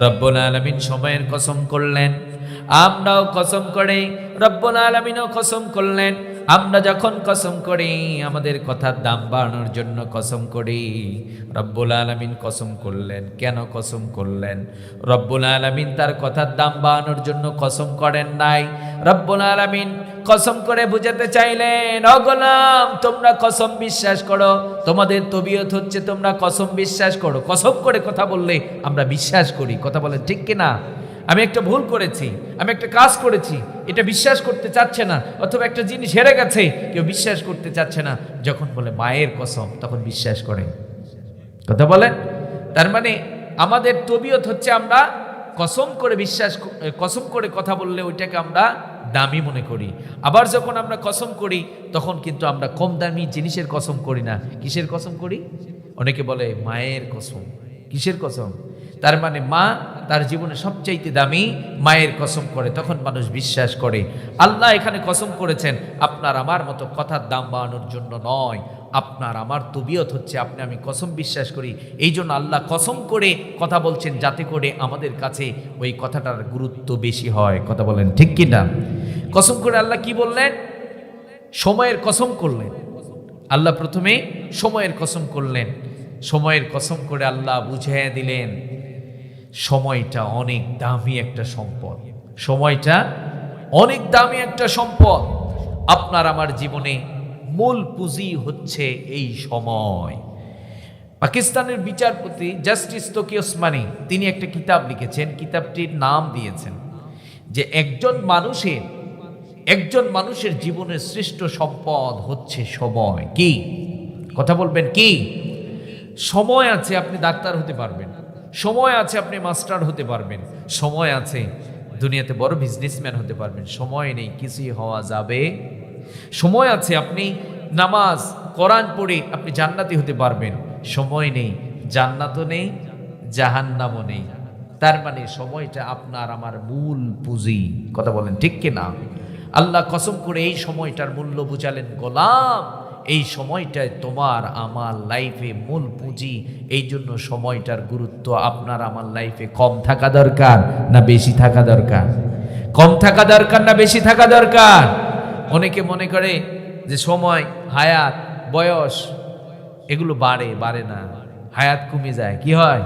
রব্বুল আলমিন সময়ের কসম করলেন। আমরাও কসম করে রব্বুল আলমিনও কসম করলেন। আমরা যখন কসম করি, আমাদের কথার দাম বাড়ানোর জন্য কসম করি, রব্বুল আলমিন কসম করলেন। কেন কসম করলেন? রব্বুল আলমিন তার কথার দাম বাড়ানোর জন্য কসম করেন নাই। রব্বুল আলমিন কসম করে বুঝাতে চাইলেন অগলাম তোমরা কসম বিশ্বাস করো। তোমাদের তবিয়ত হচ্ছে তোমরা কসম বিশ্বাস করো। কসম করে কথা বললে আমরা বিশ্বাস করি। কথা বলেন ঠিক কি না আমি একটা ভুল করেছি, আমি একটা কাজ করেছি, এটা বিশ্বাস করতে চাচ্ছে না, অথবা একটা জিনিস হেরে গেছে, কেউ বিশ্বাস করতে চাচ্ছে না, যখন বলে মায়ের কসম, তখন বিশ্বাস করে। কথা বলেন তার মানে আমাদের তবিয়ত হচ্ছে আমরা কসম করে বিশ্বাস কসম করে কথা বললে ওইটাকে আমরা দামি মনে করি। আবার যখন আমরা কসম করি, তখন কিন্তু আমরা কম দামি জিনিসের কসম করি না। কিসের কসম করি? অনেকে বলে মায়ের কসম। কিসের কসম? তার মানে মা তার জীবনে সবচাইতে দামি মায়ের কসম করে, তখন মানুষ বিশ্বাস করে, আল্লাহ এখানে কসম করেছেন, আপনার আমার মতো কথার দাম বাড়ানোর জন্য নয়, আপনার আমার তবিয়ত হচ্ছে, আপনি আমি কসম বিশ্বাস করি এই জন্য আল্লাহ কসম করে কথা বলছেন যাতে করে আমাদের কাছে ওই কথাটার গুরুত্ব বেশি হয়, কথা বলেন ঠিক কি না? কসম করে আল্লাহ কি বললেন? সময়ের কসম করলেন, আল্লাহ প্রথমে সময়ের কসম করলেন, সময়ের কসম করে আল্লাহ বুঝিয়ে দিলেন সময়টা অনেক দামি একটা সম্পদ। সময়টা অনেক দামি একটা সম্পদ। আপনার আমার জীবনে মূল পুঁজি হচ্ছে এই সময়। পাকিস্তানের বিচারপতি জাস্টিস তকি ওসমানী, তিনি একটা কিতাব লিখেছেন, কিতাবটির নাম দিয়েছেন যে একজন মানুষের একজন মানুষের জীবনের শ্রেষ্ঠ সম্পদ হচ্ছে সময়। কি? কথা বলবেন কি? সময় আছে, আপনি ডাক্তার হতে পারবেন। সময় আছে আপনি মাস্টার হতে পারবেন, সময় আছে দুনিয়াতে বড় বিজনেসম্যান হতে পারবেন, সময় নেই, কিছুই হওয়া যাবে। সময় আছে আপনি নামাজ, কোরআন পড়ে আপনি জান্নাতি হতে পারবেন, সময় নেই, জান্নাতও নেই, জাহান্নামও নেই। তার মানে সময়টা আপনার আমার মূল পুঁজি, কথা বলেন ঠিক কি না আল্লাহ কসম করে এই সময়টার মূল্য বুঝালেন গোলাম। এই সময়টায় তোমার আমার লাইফে মূল পুঁজি, এই জন্য সময়টার গুরুত্ব আপনার আমার লাইফে কম থাকা দরকার না বেশি থাকা দরকার? কম থাকা দরকার না বেশি থাকা দরকার? অনেকে মনে করে যে সময়, হায়াত, বয়স, এগুলো বাড়ে বাড়ে না। হায়াত কমে যায়, কি হয়?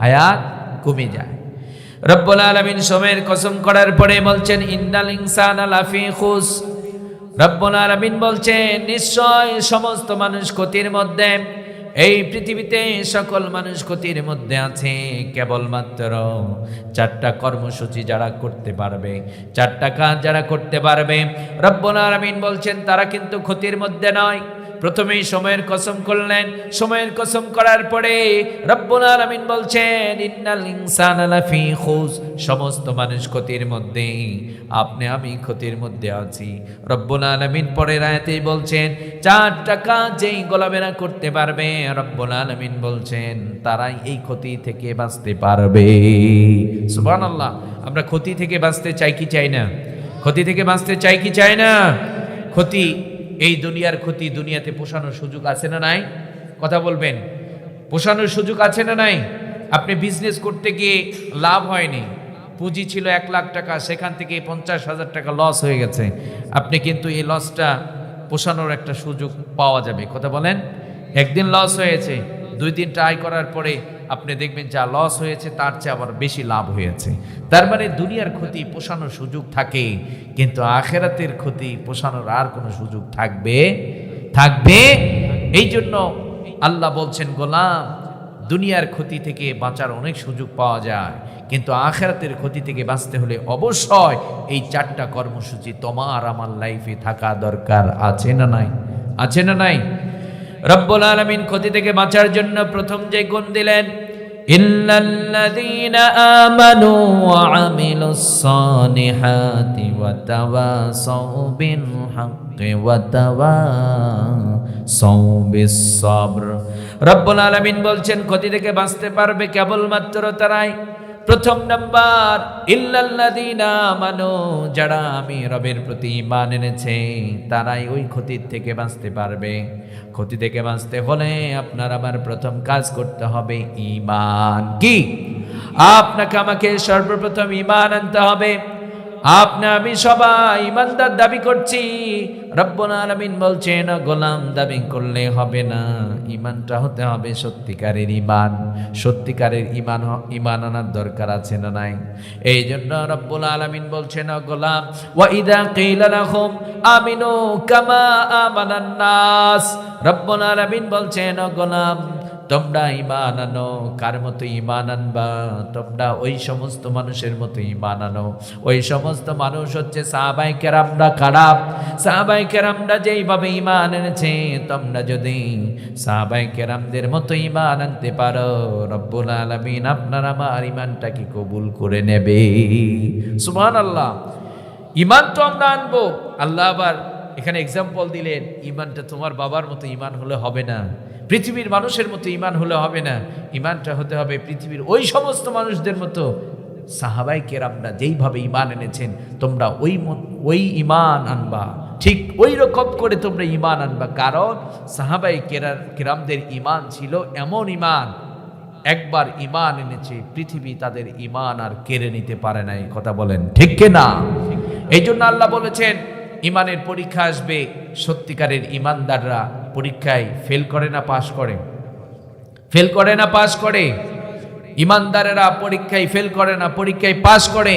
হায়াত কমে যায়। রব্বুল আলামিন সময়ের কসম করার পরে বলছেন, ইন্নাল ইনসানা লাফি খুস। রব্বুল আলামিন বলছেন, নিশ্চয় সমস্ত মানুষ ক্ষতির মধ্যে, এই পৃথিবীতে সকল মানুষ ক্ষতির মধ্যে আছে, কেবলমাত্র চারটা কর্মসূচি যারা করতে পারবে, চারটা কাজ যারা করতে পারবে। রব্বুল আলামিন বলছেন, তারা কিন্তু ক্ষতির মধ্যে নয়। প্রথমেই সময়ের কসম করলেন, সময়ের কসম করার পরে রব্বুল আলামিন বলছেন, ইন্নাল ইনসানা লাফি খুস সমস্ত মানুষ ক্ষতির মধ্যে আপনি, আমি ক্ষতির মধ্যে আছি। রব্বুল আলামিন পরের আয়াতেই বলছেন, চার টাকা যেই গোলামেরা করতে পারবে রব্বুল আলামিন বলছেন, তারাই এই ক্ষতি থেকে বাঁচতে পারবে। সুবহানাল্লাহ, আমরা ক্ষতি থেকে বাঁচতে চাই কি চাই না? ক্ষতি থেকে বাঁচতে চাই কি চাই না? ক্ষতি এই দুনিয়ার ক্ষতি দুনিয়াতে পোষানোর সুযোগ আছে না নাই? কথা বলবেন। পোষানোর সুযোগ আছে না নাই? আপনি বিজনেস করতে গিয়ে লাভ হয়নি। পুঁজি ছিল এক লাখ টাকা, সেখান থেকে পঞ্চাশ হাজার টাকা লস হয়ে গেছে। আপনি কিন্তু এই লসটা পোষানোর একটা সুযোগ পাওয়া যাবে। কথা বলেন? একদিন লস হয়েছে, দুই দিন ট্রাই করার পরে আপনি দেখবেন যা লস হয়েছে, তার চেয়ে আবার বেশি লাভ হয়েছে। তার মানে দুনিয়ার ক্ষতি পোষানোর সুযোগ থাকে, কিন্তু আখেরাতের ক্ষতি পোষানোর আর কোনো সুযোগ থাকবে থাকবে? এই জন্য আল্লাহ বলছেন, গোলাম, দুনিয়ার ক্ষতি থেকে বাঁচার অনেক সুযোগ পাওয়া যায়, কিন্তু আখেরাতের ক্ষতি থেকে বাঁচতে হলে অবশ্যই এই চারটা কর্মসূচি তোমার আমার লাইফে থাকা দরকার। আছে না নাই? আছে না নাই? রব্বুল আলামিন ক্ষতি থেকে বাঁচার জন্য প্রথম যে গুণ দিলেন ইল্লাল্লাযীনা الذين آمنوا وعملوا الصالحات وتواصوا بالحق وتواصوا بالصبر রব্বুল আলমিন বলছেন, ক্ষতি থেকে বাঁচতে পারবে কেবলমাত্র তারাই প্রথম নাম্বার, ইল্লাল্লাযীনা আমানু যারা আমি রবের প্রতি ঈমান এনেছে, তারাই ওই ক্ষতির থেকে বাঁচতে পারবে। ক্ষতি থেকে বাঁচতে হলে আপনার আমার প্রথম কাজ করতে হবে ইমান কি? আপনাকে আমাকে সর্বপ্রথম ইমান আনতে হবে। আপনি, আমি সবাই ইমানদার দাবি করছি। রব্বুল আলামিন বলছেন গোলাম দাবি করলে হবে না। ইমানটা হতে হবে সত্যিকারের ইমান। সত্যিকারের ইমান ইমান আনার দরকার আছে না নাই? এই জন্য রব্বুল আলামিন বলছেন গোলাম, ওয়া ইদা কিলা লাহুম আমিনু কামা আমানান নাস রব্বুল আলামিন বলছেন গোলাম তোমরা ইমান আনো, কার মতো ইমান আনবা? তোমরা ওই সমস্ত মানুষের মতো ইমান আনো। ওই সমস্ত মানুষ হচ্ছে সাহাবাই কেরামরা খারাপ। সাহাবাই কেরামরা যেইভাবে ইমান এনেছে, তোমরা যদি সাহাবাই কেরামদের মতো ইমান আনতে পারো, রব্বুল আলমিন আপনার আমার ইমানটাকে কবুল করে নেবে। সুমান আল্লাহ ইমান তো আমরা আনব। আল্লাহ আবার এখানে এক্সাম্পল দিলেন ইমানটা তোমার বাবার মতো ইমান হলে হবে না। পৃথিবীর মানুষের মতো ইমান হলে হবে না। ইমানটা হতে হবে পৃথিবীর ওই সমস্ত মানুষদের মতো। সাহাবাই কেরামরা যেইভাবে ইমান এনেছেন, তোমরা ওই ওই ইমান আনবা। ঠিক ওই রকম করে তোমরা ইমান আনবা। কারণ সাহাবাই কেরার কেরামদের ইমান ছিল এমন ইমান, একবার ইমান এনেছে, পৃথিবী তাদের ইমান আর কেড়ে নিতে পারে না, এই কথা বলেন। ঠিক না? এই জন্য আল্লাহ বলেছেন, ইমানের পরীক্ষা আসবে, সত্যিকারের ইমানদাররা পরীক্ষায় ফেল করে না পাশ করে? ফেল করে না পাশ করে? ইমানদারেরা পরীক্ষায় ফেল করে না, পরীক্ষায় পাশ করে?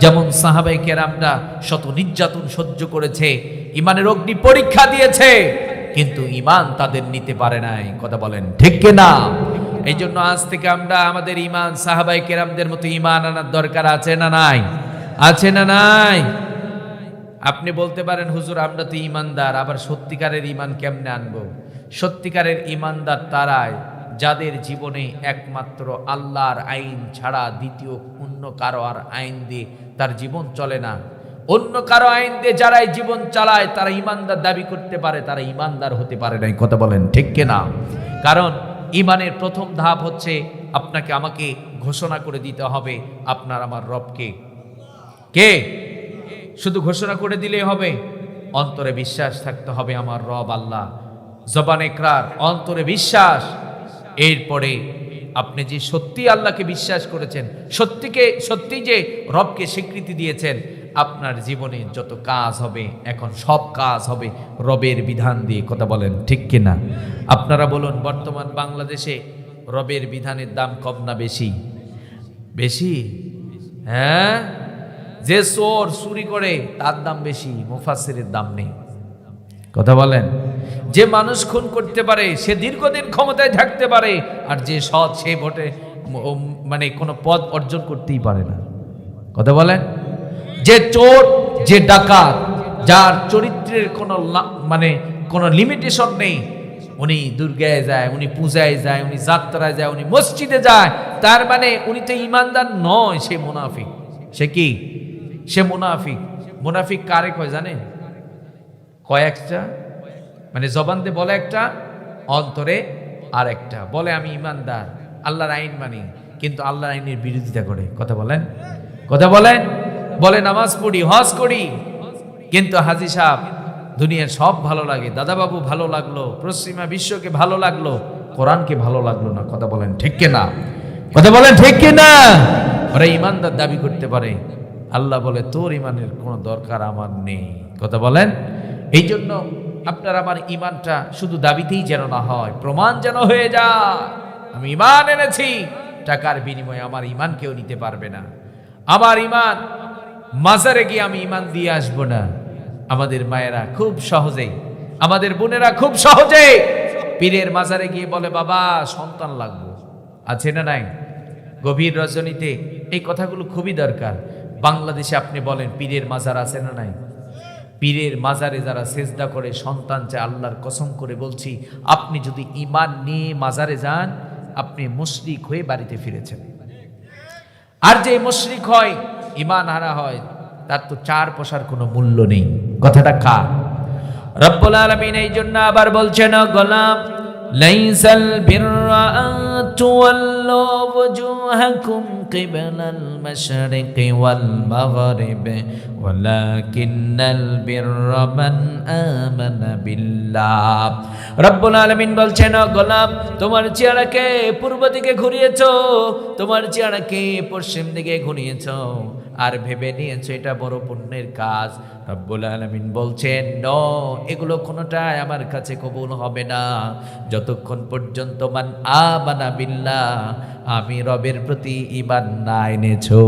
যেমন সাহাবাই কেরামরা শত নির্যাতন সহ্য করেছে, ইমানের অগ্নি পরীক্ষা দিয়েছে, কিন্তু ইমান তাদের নিতে পারে নাই। কথা বলেন ঠিক না? এই জন্য আজ থেকে আমরা আমাদের ইমান সাহাবাই কেরামদের মতো ইমান আনার দরকার আছে না নাই? আছে না নাই? আপনি বলতে পারেন, হুজুর, আমরা তো ইমানদার, আবার সত্যিকারের ইমান কেমনে আনব? সত্যিকারের ইমানদার তারাই যাদের জীবনে একমাত্র আল্লাহর আইন ছাড়া দ্বিতীয় অন্য কারও আর আইন দিয়ে তার জীবন চলে না। অন্য কারও আইন দিয়ে যারাই জীবন চালায়, তারা ইমানদার দাবি করতে পারে, তারা ইমানদার হতে পারে না কথা বলেন, ঠিক কিনা কারণ ইমানের প্রথম ধাপ হচ্ছে আপনাকে আমাকে ঘোষণা করে দিতে হবে, আপনার আমার রবকে। কে? শুধু ঘোষণা করে দিলেই হবে। অন্তরে বিশ্বাস থাকতে হবে আমার রব আল্লাহ। জবান একরার অন্তরে বিশ্বাস। এরপরে আপনি যে সত্যি আল্লাহকে বিশ্বাস করেছেন, সত্যিকে সত্যি যে রবকে স্বীকৃতি দিয়েছেন, আপনার জীবনে যত কাজ হবে, এখন সব কাজ হবে রবের বিধান দিয়ে। কথা বলেন, ঠিক কিনা আপনারা বলুন, বর্তমান বাংলাদেশে রবের বিধানের দাম কম না বেশি? বেশি? হ্যাঁ? যে চোর চুরি করে, তার দাম বেশি মুফাসিরের দাম নেই। কথা বলেন? যে মানুষ খুন করতে পারে, সে দীর্ঘদিন ক্ষমতায় থাকতে পারে, আর যে সৎ, সে ভোটে মানে কোনো পদ অর্জন করতেই পারে না। কথা বলেন? যে চোর, যে ডাকাত, যার চরিত্রের কোনো মানে কোনো লিমিটেশন নেই, উনি দুর্গায় যায়, উনি পূজায় যায়, উনি যাত্রায় যায়, উনি মসজিদে যায়, তার মানে উনি তো ইমানদার নয়, সে মুনাফিক। সে কি? সে মুনাফিক। মুনাফিক কারে কয় জানেন? কয়েকটা মানে জবান দিয়ে বলে একটা, অন্তরে আর একটা। বলে, আমি ইমানদার, আল্লাহর আইন মানি। কিন্তু আল্লাহর আইনের বিরোধিতা করে। কথা বলেন? কথা বলেন? বলে, নামাজ পড়ি, হজ করি। কিন্তু হাজি সাহেব, দুনিয়ার সব ভালো লাগে। দাদাবাবু ভালো লাগল, পশ্চিমা বিশ্বকে ভালো লাগল, কোরআনকে ভালো লাগল না। কথা বলেন, ঠিক না কথা বলেন, ঠিক না ওরা ইমানদার দাবি করতে পারে। আল্লাহ বলে, তোর ইমানের কোনো দরকার আমার নেই। কথা বলেন? এই জন্য আপনার আমার ইমানটা শুধু দাবিতেই যেন না হয়, প্রমাণ যেন হয়ে যায়। আমি ইমান এনেছি, টাকার বিনিময়ে আমার ইমান কেউ নিতে পারবে না। আমার ইমান, মাজারে গিয়ে আমি ইমান দিয়ে আসব না। আমাদের মায়েরা খুব সহজেই, আমাদের বোনেরা খুব সহজে পীরের মাজারে গিয়ে বলে, বাবা, সন্তান লাগবো। আছে না নাই? গভীর রজনীতে এই কথাগুলো খুবই দরকার। বাংলাদেশে আপনি বলেন, পীরের মাজার আছে না নাই? পীরের মাজারে যারা সেজদা করে, সন্তান চায় আল্লাহর কসম করে বলছি, আপনি যদি ইমান নিয়ে মাজারে যান, আপনি মুশরিক হয়ে বাড়িতে ফিরেছেন। আর যে মুশরিক হয় ইমান হারা হয়, তার তো চার পয়সার কোনো মূল্য নেই। কথাটা কার? রব্বুল আলামিন এই জন্য আবার বলছেন গোলাম, লাইসাল বিররা তুওয়াল্লু ওয়াজুহাকুম কিবলাল المشرق والمغرب ولكن البر من آمن بالله রব্বুল আলামিন বলছেন "ও গোলাম তোমার চেহারাকে পূর্ব দিকে ঘুরিয়েছো তোমার চেহারাকে পশ্চিম দিকে ঘুরিয়েছো আর ভেবে নিয়েছো এটা বড় পুণ্যের কাজ রব্বুল আলামিন বলছেন ন এগুলো কোনোটাই আমার কাছে কবুল হবে না যতক্ষণ পর্যন্ত মান আমানা বিল্লাহ আমি রবের প্রতি ইমান না এনেছো।